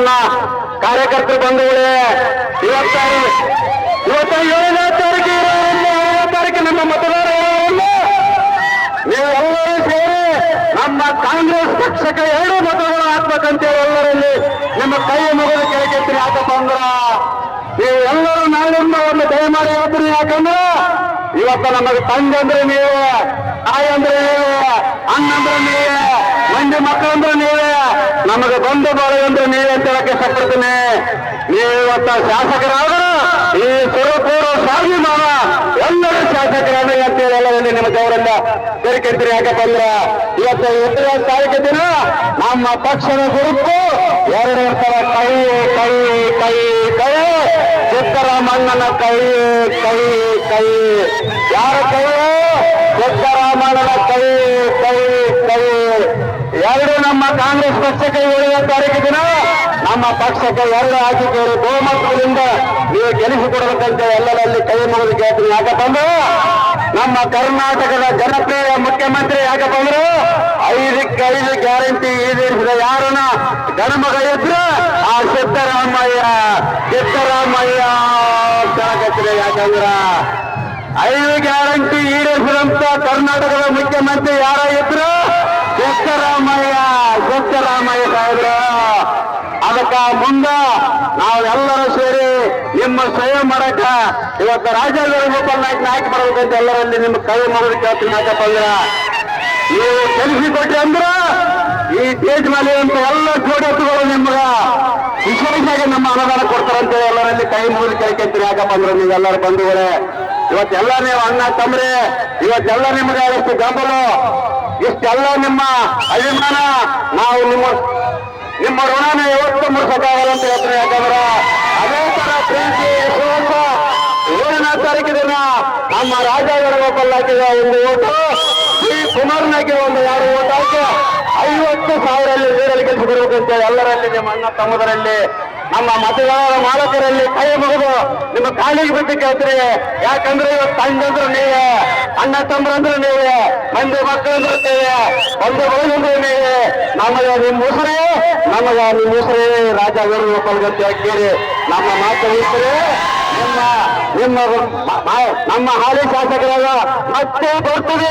ನನ್ನ ಕಾರ್ಯಕರ್ತರು ಬಂಧುಗಳೇ ಇವತ್ತ ಇವತ್ತ ಏಳನೇ ತಾರೀಕು ಇರೋದ್ರಿಂದ ಏಳನೇ ತಾರೀಕು ನಮ್ಮ ಮತದಾರರಲ್ಲ ನೀವೆಲ್ಲರೂ ಸೇರಿ ನಮ್ಮ ಕಾಂಗ್ರೆಸ್ ಪಕ್ಷಕ್ಕೆ ಎರಡು ಮತಗಳು ಹಾಕ್ಬೇಕಂತೇಳಿ ಎಲ್ಲರಲ್ಲಿ ನಿಮ್ಮ ಕೈ ಮುಗಿದು ಕೇಳ್ಕೊತೀನಿ ಯಾಕಪ್ಪ ಅಂದ್ರ ನೀವು ಎಲ್ಲರೂ ನಾಳಿಂದ ಒಂದು ದಯಮಾಡಿ ಹೇಳ್ತೀನಿ ಯಾಕಂದ್ರ ಇವತ್ತ ನಮಗೆ ತಂದೆ ಅಂದ್ರೆ ನೀವೇ ತಾಯಿ ಅಂದ್ರೆ ನೀವೇ ಅಣ್ಣಂದ್ರೆ ನೀವೇ ಮಂದಿ ಮಕ್ಕಳು ಅಂದ್ರೆ ನೀವೇ ನಮಗೆ ಬಂಧು ಬಾಳು ಅಂದ್ರೆ ನೀವೇ ಅಂತ ನೀವತ್ತ ಇವತ್ತ ಶಾಸಕರಾದ್ರು ಈ ಸುರಪೂರ ಸಾಗಿ ಮಾವ ಎಲ್ಲರೂ ಶಾಸಕರಾದ ಅಂತೇಳಿ ಎಲ್ಲರಲ್ಲಿ ನಿಮ್ಮ ದೇವರಿಂದ ಬೇರ್ಕೊಂತೀರಿ ಯಾಕಪ್ಪ ಅಂದ್ರ ಇವತ್ತು ಎತ್ತುಗಳ ತಾರೀಕು ದಿನ ನಮ್ಮ ಪಕ್ಷದ ಗುರುತು ಎರಡು ತರ ಕೈ ಕೈ ಕೈ ಕೈ. ಮಣ್ಣನ ಕೈ ಕೈ ಕೈ. ಯಾರ ಕೈ? ಸಿದ್ದರಾಮಣ್ಣನ ಕೈ ಕೈ ಕೈ. ಎರಡು ನಮ್ಮ ಕಾಂಗ್ರೆಸ್ ಪಕ್ಷಕ್ಕೆ ಏಳನೇ ತಾರೀಕು ದಿನ. ನಮ್ಮ ಪಕ್ಷಕ್ಕೆ ಎರಡು ಕೇಳಿ ಬಹುಮತದಿಂದ ನೀವು ಗೆಲ್ಲಿಸಿಕೊಡಬೇಕಂತ ಎಲ್ಲರಲ್ಲಿ ಕೈ ಮುಗಿದು ಕೇಳ್ತೀನಿ. ಯಾಕಪ್ಪ ಅಂದ್ರೆ ನಮ್ಮ ಕರ್ನಾಟಕದ ಜನಪ್ರಿಯ ಮುಖ್ಯಮಂತ್ರಿ ಯಾಕಪ್ಪ ಐದು ಐದಕ್ಕೆ ಐದು ಗ್ಯಾರಂಟಿ ಈಡೇರಿಸಿದ ಯಾರನ್ನ? ಗಣಮಗ ಇದ್ರೆ ಆ ಸಿದ್ದರಾಮಯ್ಯ. ಸಿದ್ದರಾಮಯ್ಯ ಕೇಳಕತ್ತಿದೆ ಯಾಕಂದ್ರ ಐದು ಗ್ಯಾರಂಟಿ ಈಡೇರಿಸಿದಂತ ಕರ್ನಾಟಕದ ಮುಖ್ಯಮಂತ್ರಿ ಯಾರ ಇದ್ರು ಸಿದ್ದರಾಮಯ್ಯ. ಸಿದ್ದರಾಮಯ್ಯ ಸಾಹೇಬ್ರು. ಅದಕ್ಕ ಮುಂದ ನಾವೆಲ್ಲರೂ ಸೇರಿ ನಿಮ್ಮ ಸಹಾಯ ಮಾಡಕ. ಇವತ್ತು ರಾಜ್ಯದ ವೇಣುಗೋಪಾಲ್ ನಾಯ್ಕ ನಾಯ್ಕ ಮಾಡ್ಬೇಕಂತ ಎಲ್ಲರಲ್ಲಿ ನಿಮ್ಮ ಕೈ ಮುಗಿದು ಕೇಳ್ತೀನಿ ಯಾಕಪ್ಪ ಅಂದ್ರ ನೀವು ಕೊಟ್ರಿ ಅಂದ್ರ ಈ ದೇಶ ಮೇಲೆ ಅಂತ ಎಲ್ಲ ಜೋಡತ್ತುಗಳು ನಿಮ್ಗ ವಿಶೇಷವಾಗಿ ನಮ್ಮ ಅನುದಾನ ಕೊಡ್ತಾರಂತ ಎಲ್ಲರಲ್ಲಿ ಕೈ ಮುಗಿದು ಕೇಳ್ಕೊಂತೀರಿ ಯಾಕಪ್ಪ ಅಂದ್ರೆ ನೀವೆಲ್ಲರೂ ಬಂಧುಗಳೇ. ಇವತ್ತೆಲ್ಲ ನೀವು ಅಣ್ಣ ತಮ್ರಿ, ಇವತ್ತೆಲ್ಲ ನಿಮ್ಗೆ ಎಷ್ಟು ಬೆಂಬಲ, ಇಷ್ಟೆಲ್ಲ ನಿಮ್ಮ ಅಭಿಮಾನ. ನಾವು ನಿಮ್ಮ ನಿಮ್ಮ ಋಣನ ಯಾವತ್ತೂ ಮುಡ್ಸಕ್ಕಾಗಲ್ಲ ಅಂತ ಹೇಳ್ತಾರೆ ಯಾಕಂದ್ರ ಅದೇ ತರ ಪ್ರೀತಿ, ವಿಶ್ವಾಸ, ಏಳನ ತಾರೀಕು ದಿನ ನಮ್ಮ ರಾಜ ಗೋಪಾಲ್ ಹಾಕಿದ ಒಂದು ಓಟು. ಶ್ರೀ ಕುಮಾರ್ನ ಒಂದು ಯಾರು ಓಟ್ ಹಾಕಿ ಐವತ್ತು ಸಾವಿರಲ್ಲಿ ನೀರಲ್ಲಿ ಕೆಲಸ ಬರಬೇಕಂತ ಎಲ್ಲರಲ್ಲಿ ನಿಮ್ಮ ಅಣ್ಣ ತಮ್ಮದರಲ್ಲಿ ನಮ್ಮ ಮತದಾರರ ಮಾಲಕರಲ್ಲಿ ಕೈ ಮುಗಿದು ನಿಮ್ಮ ಕಾಲಿಗೆ ಬಿಟ್ಟು ಕೇಳ್ತೀರಿ. ಯಾಕಂದ್ರೆ ಇವತ್ತು ತಂಡಂದ್ರು ನೀವೇ, ಅಣ್ಣ ತಮ್ಮರಂದ್ರು ನೀವೇ, ಮಂದಿ ಮಕ್ಕಳಂದ್ರು ನೀವೇ ಒಂದು ಬಳಗಂದ್ರು ನೀವೇ. ನಮಗೆ ನಿಮ್ಮ ಉಸಿರೇ, ನಮಗೆ ನಿಮ್ಮ ಉಸಿರೇ. ರಾಜ ವೇಣುಗೋಪಾಲ್ಗಂತ ಕೇಳಿ ನಮ್ಮ ಮಾತು ಉಳಿಸ್ತಾರೆ ನಿಮ್ಮ ನಿಮ್ಮ ನಮ್ಮ ಹಾಲಿ ಶಾಸಕರಾದ ಮತ್ತೆ ಬರ್ತದೆ